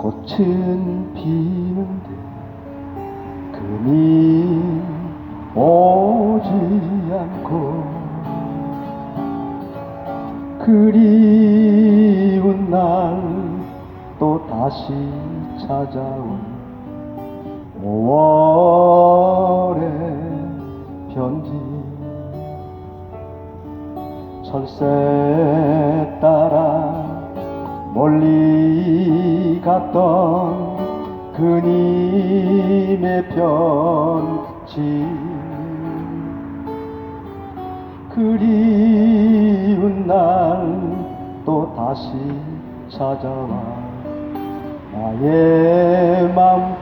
꽃은 피는데 금이 오지 않고 그리운 날 또 다시 찾아온 5월의 편지. 철새 따라 멀리 갔던 그님의 편지. 그리운 날 또 다시 찾아와 나의 맘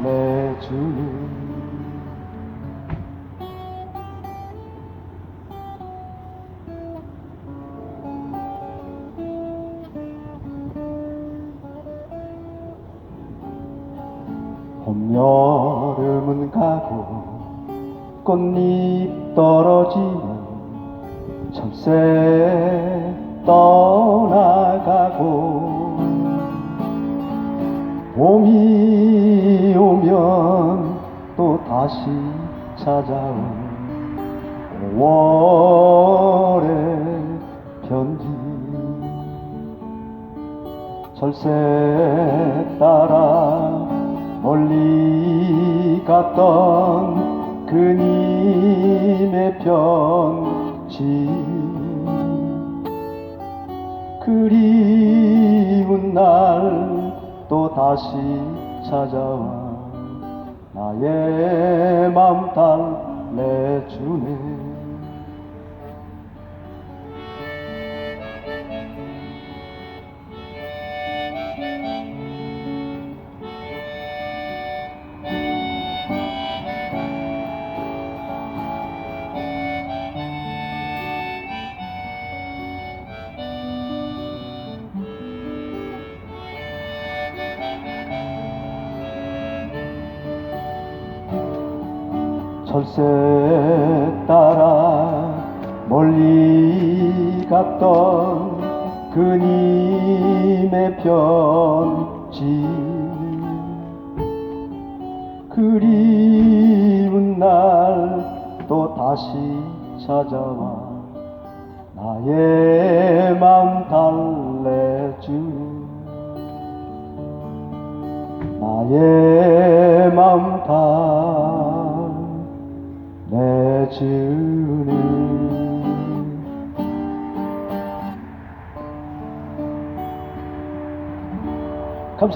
달래주는 봄, 여름은 가고 꽃잎 떨어지면 철새 떠나가고 봄이 오면 또 다시 찾아온 5월의 편지 철새 따라 멀리 갔던 그님의 편지. 그리운 날 또 다시 찾아와 나의 맘 달래주네 철새 따라 멀리 갔던 그님의 편지 그리운 날 또 다시 찾아와 나의 맘 달래주는 나의 맘달 To do.